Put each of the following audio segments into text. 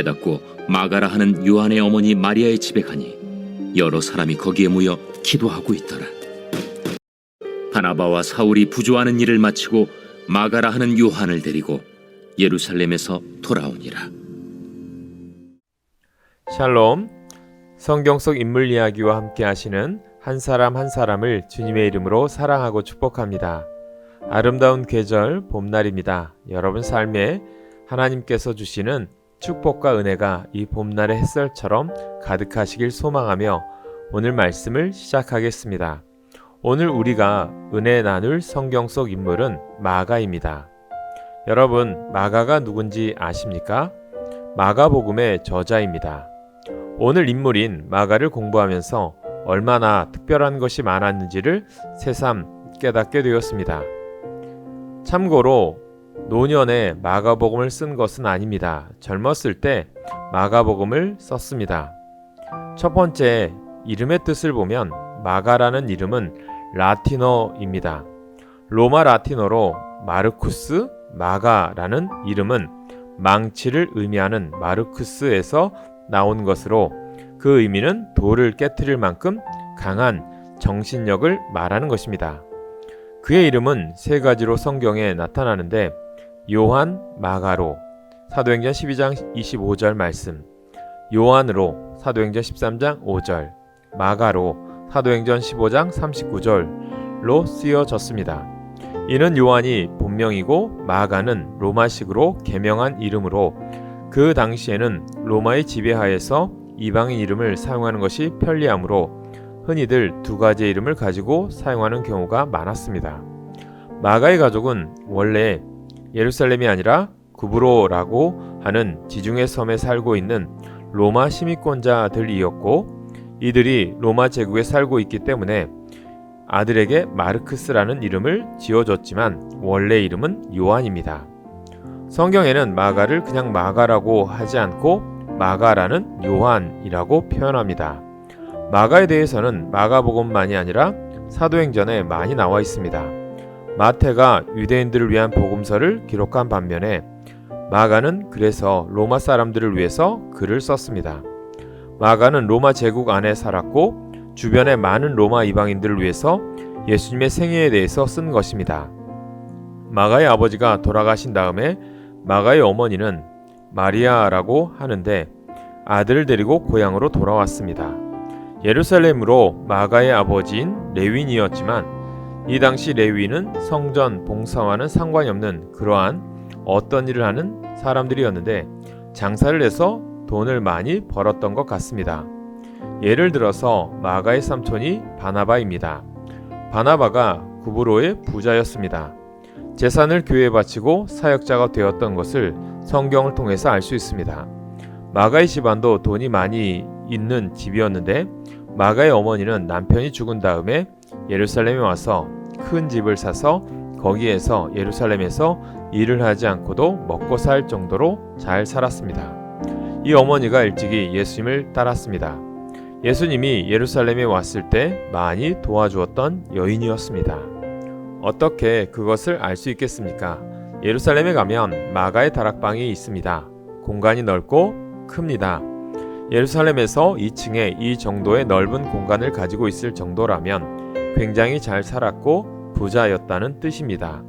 깨닫고 마가라 하는 요한의 어머니 마리아의 집에 가니 여러 사람이 거기에 모여 기도하고 있더라. 바나바와 사울이 부조하는 일을 마치고 마가라 하는 요한을 데리고 예루살렘에서 돌아오니라. 샬롬. 성경 속 인물 이야기와 함께 하시는 한 사람 한 사람을 주님의 이름으로 사랑하고 축복합니다. 아름다운 계절 봄날입니다. 여러분 삶에 하나님께서 주시는 축복과 은혜가 이 봄날의 햇살처럼 가득하시길 소망하며 오늘 말씀을 시작하겠습니다. 오늘 우리가 은혜 나눌 성경 속 인물은 마가입니다. 여러분, 마가가 누군지 아십니까? 마가복음의 저자입니다. 오늘 인물인 마가를 공부하면서 얼마나 특별한 것이 많았는지를 새삼 깨닫게 되었습니다. 참고로 노년에 마가복음을 쓴 것은 아닙니다. 젊었을 때 마가복음을 썼습니다. 첫 번째 이름의 뜻을 보면 마가라는 이름은 라틴어입니다. 로마 라틴어로 마르쿠스 마가라는 이름은 망치를 의미하는 마르쿠스에서 나온 것으로 그 의미는 돌을 깨뜨릴 만큼 강한 정신력을 말하는 것입니다. 그의 이름은 세 가지로 성경에 나타나는데 요한 마가로 사도행전 12장 25절 말씀 요한으로 사도행전 13장 5절 마가로 사도행전 15장 39절로 쓰여졌습니다. 이는 요한이 본명이고 마가는 로마식으로 개명한 이름으로 그 당시에는 로마의 지배하에서 이방인 이름을 사용하는 것이 편리하므로 흔히들 두 가지 이름을 가지고 사용하는 경우가 많았습니다. 마가의 가족은 원래 예루살렘이 아니라 구브로라고 하는 지중해 섬에 살고 있는 로마 시민권자들이었고 이들이 로마 제국에 살고 있기 때문에 아들에게 마르크스라는 이름을 지어줬지만 원래 이름은 요한입니다. 성경에는 마가를 그냥 마가라고 하지 않고 마가라는 요한이라고 표현합니다. 마가에 대해서는 마가복음만이 아니라 사도행전에 많이 나와 있습니다. 마태가 유대인들을 위한 복음서를 기록한 반면에 마가는 그래서 로마 사람들을 위해서 글을 썼습니다. 마가는 로마 제국 안에 살았고 주변의 많은 로마 이방인들을 위해서 예수님의 생애에 대해서 쓴 것입니다. 마가의 아버지가 돌아가신 다음에 마가의 어머니는 마리아라고 하는데 아들을 데리고 고향으로 돌아왔습니다. 예루살렘으로 마가의 아버지인 레윈이었지만 이 당시 레위는 성전 봉사와는 상관이 없는 그러한 어떤 일을 하는 사람들이었는데 장사를 해서 돈을 많이 벌었던 것 같습니다. 예를 들어서 마가의 삼촌이 바나바입니다. 바나바가 구브로의 부자였습니다. 재산을 교회에 바치고 사역자가 되었던 것을 성경을 통해서 알 수 있습니다. 마가의 집안도 돈이 많이 있는 집이었는데 마가의 어머니는 남편이 죽은 다음에 예루살렘에 와서 큰 집을 사서 거기에서 예루살렘에서 일을 하지 않고도 먹고 살 정도로 잘 살았습니다. 이 어머니가 일찍이 예수님을 따랐습니다. 예수님이 예루살렘에 왔을 때 많이 도와주었던 여인이었습니다. 어떻게 그것을 알 수 있겠습니까? 예루살렘에 가면 마가의 다락방이 있습니다. 공간이 넓고 큽니다. 예루살렘에서 2층에 이 정도의 넓은 공간을 가지고 있을 정도라면 굉장히 잘 살았고 부자였다는 뜻입니다.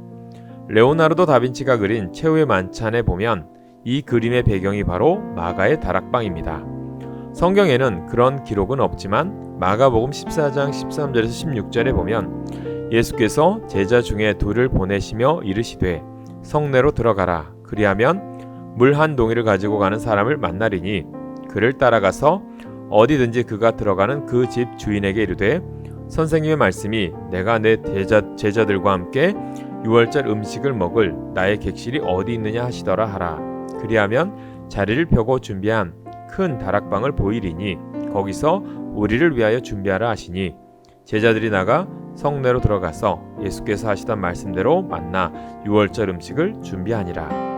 레오나르도 다빈치가 그린 최후의 만찬에 보면 이 그림의 배경이 바로 마가의 다락방입니다. 성경에는 그런 기록은 없지만 마가복음 14장 13절에서 16절에 보면 예수께서 제자 중에 둘을 보내시며 이르시되 성내로 들어가라 그리하면 물 한 동이를 가지고 가는 사람을 만나리니 그를 따라가서 어디든지 그가 들어가는 그 집 주인에게 이르되 선생님의 말씀이 내가 내 제자, 제자들과 함께 유월절 음식을 먹을 나의 객실이 어디 있느냐 하시더라 하라 그리하면 자리를 펴고 준비한 큰 다락방을 보이리니 거기서 우리를 위하여 준비하라 하시니 제자들이 나가 성내로 들어가서 예수께서 하시던 말씀대로 만나 유월절 음식을 준비하니라.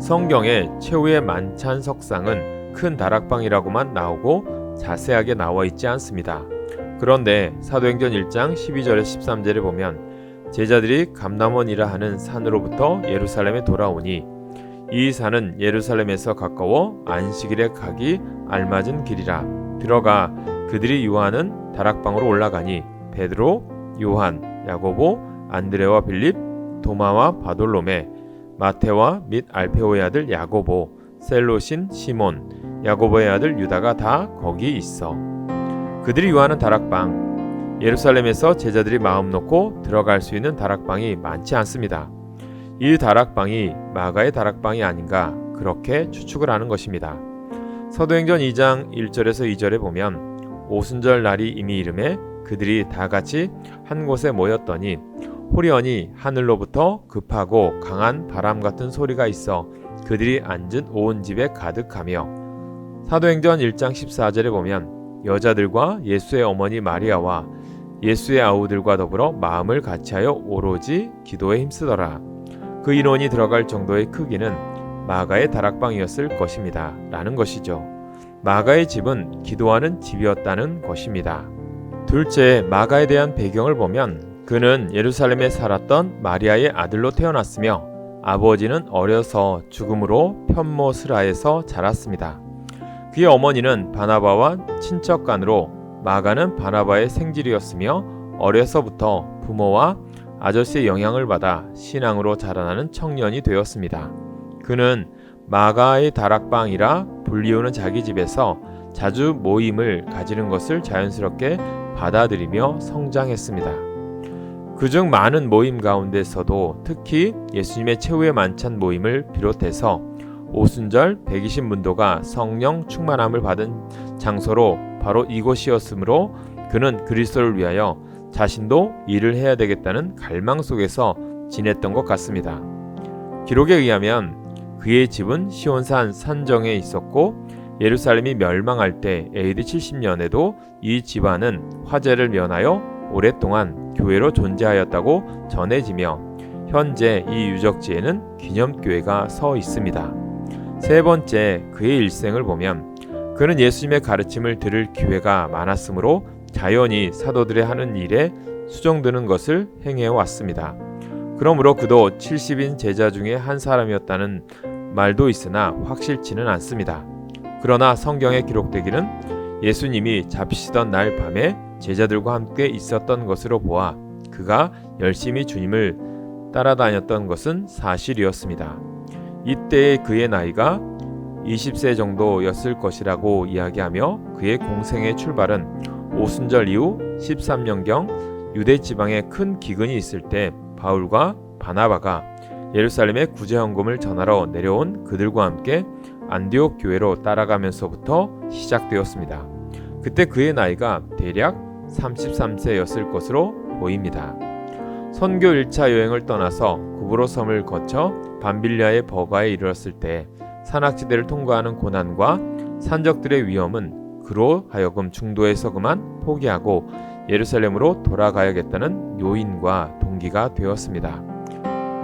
성경의 최후의 만찬 석상은 큰 다락방이라고만 나오고 자세하게 나와 있지 않습니다. 그런데 사도행전 1장 12절에 13절에 보면 제자들이 감남원이라 하는 산으로부터 예루살렘에 돌아오니 이 산은 예루살렘에서 가까워 안식일에 가기 알맞은 길이라 들어가 그들이 요한은 다락방으로 올라가니 베드로, 요한, 야고보, 안드레와 빌립, 도마와 바돌로메, 마테와 및 알페오의 아들 야고보, 셀로신 시몬, 야고보의 아들 유다가 다 거기 있어. 그들이 요하는 다락방. 예루살렘에서 제자들이 마음 놓고 들어갈 수 있는 다락방이 많지 않습니다. 이 다락방이 마가의 다락방이 아닌가 그렇게 추측을 하는 것입니다. 서도행전 2장 1절에서 2절에 보면 오순절 날이 이미 이름에 그들이 다 같이 한 곳에 모였더니 호리언이 하늘로부터 급하고 강한 바람 같은 소리가 있어 그들이 앉은 온 집에 가득하며 사도행전 1장 14절에 보면 여자들과 예수의 어머니 마리아와 예수의 아우들과 더불어 마음을 같이하여 오로지 기도에 힘쓰더라. 그 인원이 들어갈 정도의 크기는 마가의 다락방이었을 것입니다. 라는 것이죠. 마가의 집은 기도하는 집이었다는 것입니다. 둘째, 마가에 대한 배경을 보면 그는 예루살렘에 살았던 마리아의 아들로 태어났으며 아버지는 어려서 죽음으로 편모스라에서 자랐습니다. 그의 어머니는 바나바와 친척 간으로 마가는 바나바의 생질이었으며 어려서부터 부모와 아저씨의 영향을 받아 신앙으로 자라나는 청년이 되었습니다. 그는 마가의 다락방이라 불리우는 자기 집에서 자주 모임을 가지는 것을 자연스럽게 받아들이며 성장했습니다. 그중 많은 모임 가운데서도 특히 예수님의 최후의 만찬 모임을 비롯해서 오순절 120문도가 성령 충만함을 받은 장소로 바로 이곳이었으므로 그는 그리스도를 위하여 자신도 일을 해야 되겠다는 갈망 속에서 지냈던 것 같습니다. 기록에 의하면 그의 집은 시온산 산정에 있었고 예루살렘이 멸망할 때 AD 70년에도 이 집안은 화재를 면하여 오랫동안 교회로 존재하였다고 전해지며 현재 이 유적지에는 기념교회가 서 있습니다. 세 번째, 그의 일생을 보면 그는 예수님의 가르침을 들을 기회가 많았으므로 자연히 사도들의 하는 일에 수정되는 것을 행해 왔습니다. 그러므로 그도 70인 제자 중에 한 사람이었다는 말도 있으나 확실치는 않습니다. 그러나 성경에 기록되기는 예수님이 잡히시던 날 밤에 제자들과 함께 있었던 것으로 보아 그가 열심히 주님을 따라다녔던 것은 사실이었습니다. 이때의 그의 나이가 20세 정도였을 것이라고 이야기하며 그의 공생의 출발은 오순절 이후 13년경 유대 지방에 큰 기근이 있을 때 바울과 바나바가 예루살렘에 구제헌금을 전하러 내려온 그들과 함께 안디옥 교회로 따라가면서부터 시작되었습니다. 그때 그의 나이가 대략 33세였을 것으로 보입니다. 선교 1차 여행을 떠나서 구브로 섬을 거쳐 밤빌리아의 버가에 이르렀을 때 산악지대를 통과하는 고난과 산적들의 위험은 그로 하여금 중도에서 그만 포기하고 예루살렘으로 돌아가야겠다는 요인과 동기가 되었습니다.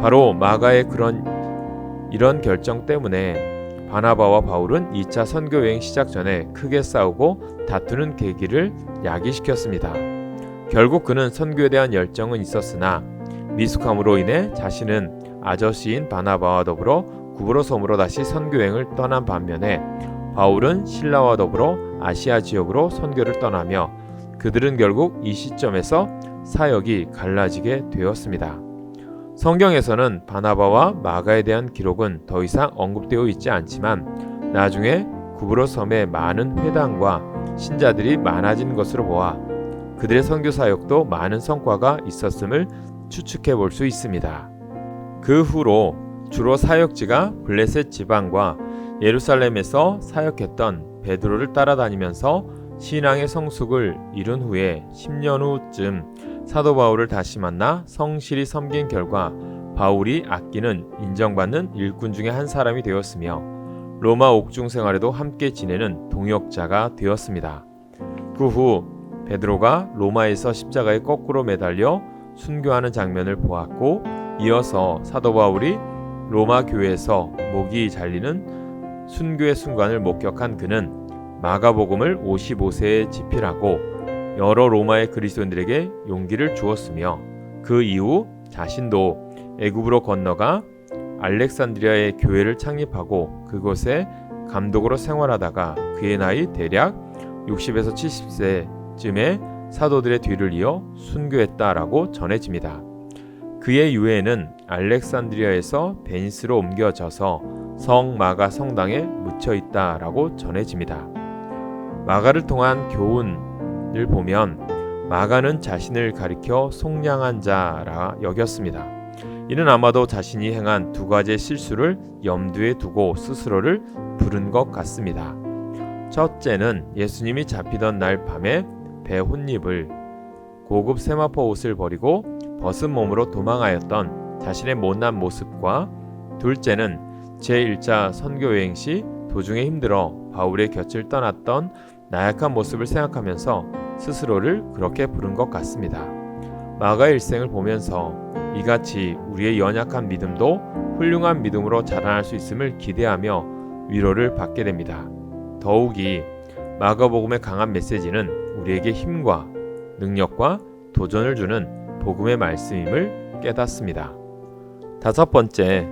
바로 마가의 그런 이런 결정 때문에 바나바와 바울은 2차 선교 여행 시작 전에 크게 싸우고 다투는 계기를 야기시켰습니다. 결국 그는 선교에 대한 열정은 있었으나 미숙함으로 인해 자신은 아저씨인 바나바와 더불어 구브로 섬으로 다시 선교 여행을 떠난 반면에 바울은 신라와 더불어 아시아 지역으로 선교를 떠나며 그들은 결국 이 시점에서 사역이 갈라지게 되었습니다. 성경에서는 바나바와 마가에 대한 기록은 더 이상 언급되어 있지 않지만 나중에 구브로 섬에 많은 회당과 신자들이 많아진 것으로 보아 그들의 선교 사역도 많은 성과가 있었음을 추측해 볼 수 있습니다. 그 후로 주로 사역지가 블레셋 지방과 예루살렘에서 사역했던 베드로를 따라다니면서 신앙의 성숙을 이룬 후에 10년 후쯤 사도 바울을 다시 만나 성실히 섬긴 결과 바울이 아끼는 인정받는 일꾼 중에 한 사람이 되었으며 로마 옥중 생활에도 함께 지내는 동역자가 되었습니다. 그 후 베드로가 로마에서 십자가에 거꾸로 매달려 순교하는 장면을 보았고 이어서 사도 바울이 로마 교회에서 목이 잘리는 순교의 순간을 목격한 그는 마가복음을 55세에 집필하고 여러 로마의 그리스도인들에게 용기를 주었으며 그 이후 자신도 애굽으로 건너가 알렉산드리아의 교회를 창립하고 그곳에 감독으로 생활하다가 그의 나이 대략 60에서 70세쯤에 사도들의 뒤를 이어 순교했다라고 전해집니다. 그의 유해는 알렉산드리아에서 베니스로 옮겨져서 성 마가 성당에 묻혀 있다라고 전해집니다. 마가를 통한 교훈을 보면 마가는 자신을 가리켜 속량한 자라 여겼습니다. 이는 아마도 자신이 행한 두 가지의 실수를 염두에 두고 스스로를 부른 것 같습니다. 첫째는 예수님이 잡히던 날 밤에 배 혼입을 고급 세마포 옷을 버리고 벗은 몸으로 도망하였던 자신의 못난 모습과 둘째는 제1차 선교 여행 시 도중에 힘들어 바울의 곁을 떠났던 나약한 모습을 생각하면서 스스로를 그렇게 부른 것 같습니다. 마가의 일생을 보면서 이같이 우리의 연약한 믿음도 훌륭한 믿음으로 자라날 수 있음을 기대하며 위로를 받게 됩니다. 더욱이 마가복음의 강한 메시지는 우리에게 힘과 능력과 도전을 주는 복음의 말씀임을 깨닫습니다. 다섯 번째,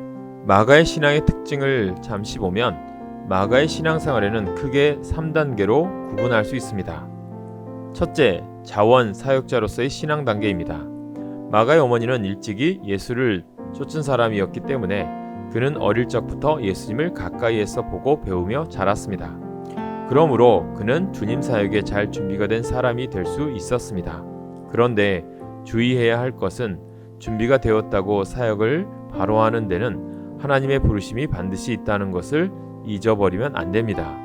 마가의 신앙의 특징을 잠시 보면 마가의 신앙생활에는 크게 3단계로 구분할 수 있습니다. 첫째, 자원 사역자로서의 신앙 단계입니다. 마가의 어머니는 일찍이 예수를 쫓은 사람이었기 때문에 그는 어릴 적부터 예수님을 가까이에서 보고 배우며 자랐습니다. 그러므로 그는 주님 사역에 잘 준비가 된 사람이 될 수 있었습니다. 그런데 주의해야 할 것은 준비가 되었다고 사역을 바로 하는 데는 하나님의 부르심이 반드시 있다는 것을 잊어버리면 안 됩니다.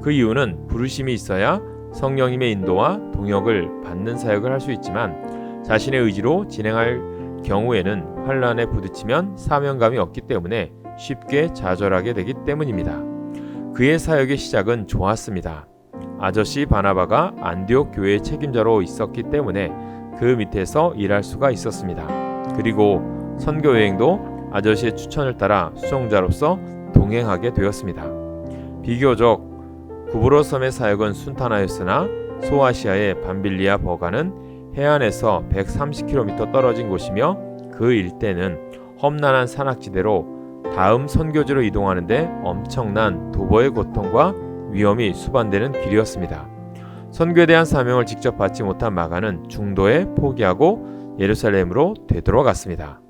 그 이유는 부르심이 있어야 성령님의 인도와 동역을 받는 사역을 할 수 있지만 자신의 의지로 진행할 경우에는 환란에 부딪히면 사명감이 없기 때문에 쉽게 좌절하게 되기 때문입니다. 그의 사역의 시작은 좋았습니다. 아저씨 바나바가 안디옥 교회의 책임자로 있었기 때문에 그 밑에서 일할 수가 있었습니다. 그리고 선교 여행도 아저씨의 추천을 따라 수종자로서 동행하게 되었습니다. 비교적 구브로 섬의 사역은 순탄하였으나 소아시아의 밤빌리아 버가는 해안에서 130km 떨어진 곳이며 그 일대는 험난한 산악지대로 다음 선교지로 이동하는데 엄청난 도보의 고통과 위험이 수반되는 길이었습니다. 선교에 대한 사명을 직접 받지 못한 마가는 중도에 포기하고 예루살렘으로 되돌아갔습니다.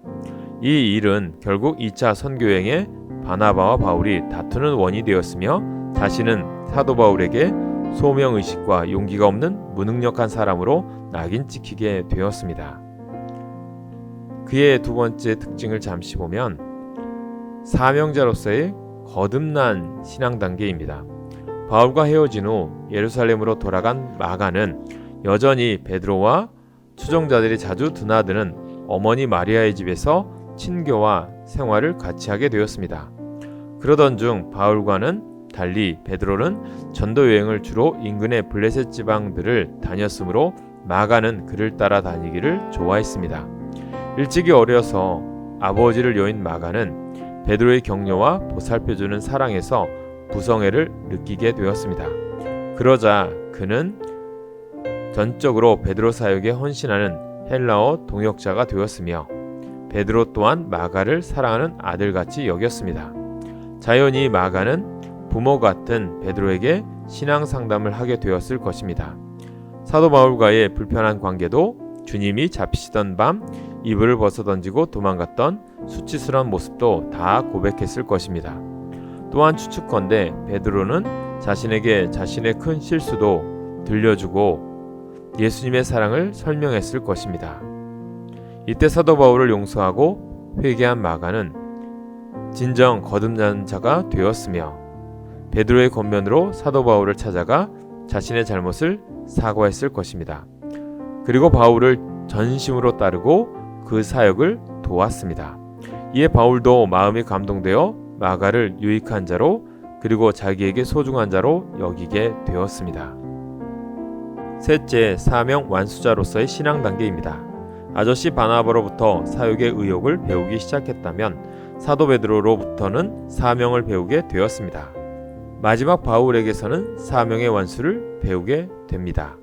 이 일은 결국 2차 선교여행에 바나바와 바울이 다투는 원이 되었으며 자신은 사도 바울에게 소명 의식과 용기가 없는 무능력한 사람으로 낙인 찍히게 되었습니다. 그의 두 번째 특징을 잠시 보면 사명자로서의 거듭난 신앙 단계입니다. 바울과 헤어진 후 예루살렘으로 돌아간 마가는 여전히 베드로와 추종자들이 자주 드나드는 어머니 마리아의 집에서 친교와 생활을 같이 하게 되었습니다. 그러던 중 바울과는 달리 베드로는 전도 여행을 주로 인근의 블레셋 지방들을 다녔으므로 마가는 그를 따라 다니기를 좋아했습니다. 일찍이 어려서 아버지를 여인 마가는 베드로의 격려와 보살펴주는 사랑에서 부성애를 느끼게 되었습니다. 그러자 그는 전적으로 베드로 사역에 헌신하는 헬라어 동역자가 되었으며 베드로 또한 마가를 사랑하는 아들같이 여겼습니다. 자연히 마가는 부모 같은 베드로에게 신앙 상담을 하게 되었을 것입니다. 사도 바울과의 불편한 관계도 주님이 잡히시던 밤 이불을 벗어 던지고 도망갔던 수치스러운 모습도 다 고백했을 것입니다. 또한 추측컨대 베드로는 자신에게 자신의 큰 실수도 들려주고 예수님의 사랑을 설명했을 것입니다. 이때 사도 바울을 용서하고 회개한 마가는 진정 거듭난 자가 되었으며 베드로의 권면으로 사도 바울을 찾아가 자신의 잘못을 사과했을 것입니다. 그리고 바울을 전심으로 따르고 그 사역을 도왔습니다. 이에 바울도 마음이 감동되어 마가를 유익한 자로 그리고 자기에게 소중한 자로 여기게 되었습니다. 셋째, 사명 완수자로서의 신앙 단계입니다. 아저씨 바나바로부터 사역의 의욕을 배우기 시작했다면 사도 베드로로부터는 사명을 배우게 되었습니다. 마지막 바울에게서는 사명의 완수를 배우게 됩니다.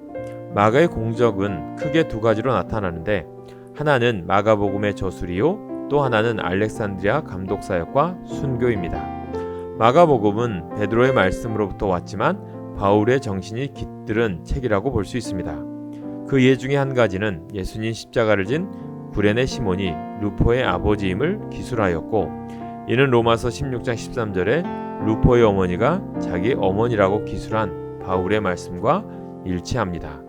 마가의 공적은 크게 두 가지로 나타나는데 하나는 마가복음의 저술이요 또 하나는 알렉산드리아 감독 사역과 순교입니다. 마가복음은 베드로의 말씀으로부터 왔지만 바울의 정신이 깃들은 책이라고 볼 수 있습니다. 그 예 중에 한 가지는 예수님 십자가를 진 구레네 시몬이 루포의 아버지임을 기술하였고 이는 로마서 16장 13절에 루포의 어머니가 자기 어머니라고 기술한 바울의 말씀과 일치합니다.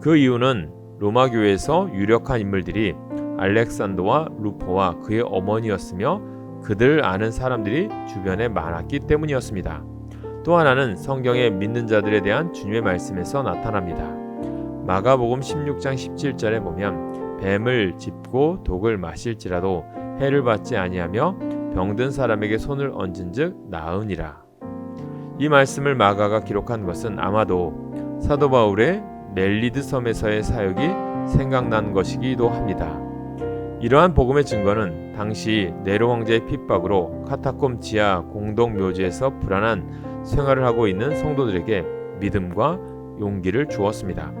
그 이유는 로마 교회에서 유력한 인물들이 알렉산더와 루포와 그의 어머니였으며 그들 아는 사람들이 주변에 많았기 때문이었습니다. 또 하나는 성경의 믿는 자들에 대한 주님의 말씀에서 나타납니다. 마가복음 16장 17절에 보면 뱀을 짚고 독을 마실지라도 해를 받지 아니하며 병든 사람에게 손을 얹은즉 나으니라. 이 말씀을 마가가 기록한 것은 아마도 사도 바울의 멜리드 섬에서의 사역이 생각난 것이기도 합니다. 이러한 복음의 증거는 당시 네로 황제의 핍박으로 카타콤 지하 공동 묘지에서 불안한 생활을 하고 있는 성도들에게 믿음과 용기를 주었습니다.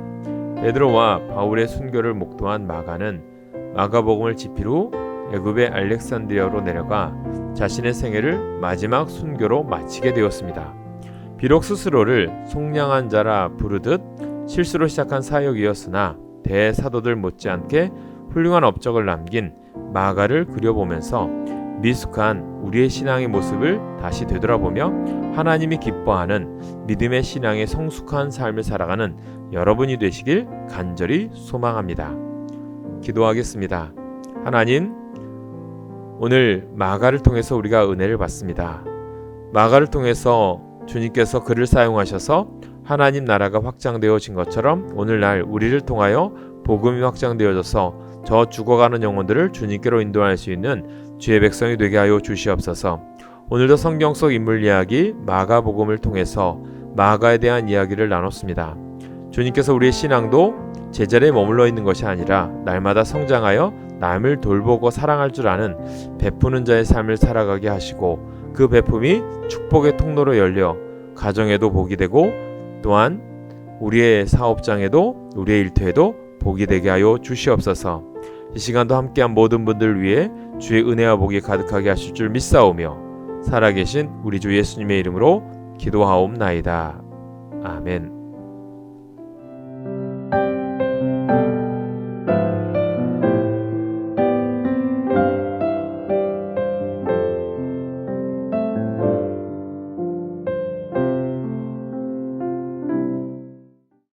베드로와 바울의 순교를 목도한 마가는 마가복음을 집필 후 애굽의 알렉산드리아로 내려가 자신의 생애를 마지막 순교로 마치게 되었습니다. 비록 스스로를 속량한 자라 부르듯 실수로 시작한 사역이었으나 대사도들 못지않게 훌륭한 업적을 남긴 마가를 그려보면서 미숙한 우리의 신앙의 모습을 다시 되돌아보며 하나님이 기뻐하는 믿음의 신앙의 성숙한 삶을 살아가는 여러분이 되시길 간절히 소망합니다. 기도하겠습니다. 하나님, 오늘 마가를 통해서 우리가 은혜를 받습니다. 마가를 통해서 주님께서 그를 사용하셔서 하나님 나라가 확장되어진 것처럼 오늘날 우리를 통하여 복음이 확장되어져서 저 죽어가는 영혼들을 주님께로 인도할 수 있는 주의 백성이 되게 하여 주시옵소서. 오늘도 성경 속 인물 이야기 마가복음을 통해서 마가에 대한 이야기를 나눴습니다. 주님께서 우리의 신앙도 제자리에 머물러 있는 것이 아니라 날마다 성장하여 남을 돌보고 사랑할 줄 아는 베푸는 자의 삶을 살아가게 하시고 그 베품이 축복의 통로로 열려 가정에도 복이 되고 또한 우리의 사업장에도 우리의 일터에도 복이 되게 하여 주시옵소서. 이 시간도 함께한 모든 분들 위해 주의 은혜와 복이 가득하게 하실 줄 믿사오며 살아계신 우리 주 예수님의 이름으로 기도하옵나이다. 아멘.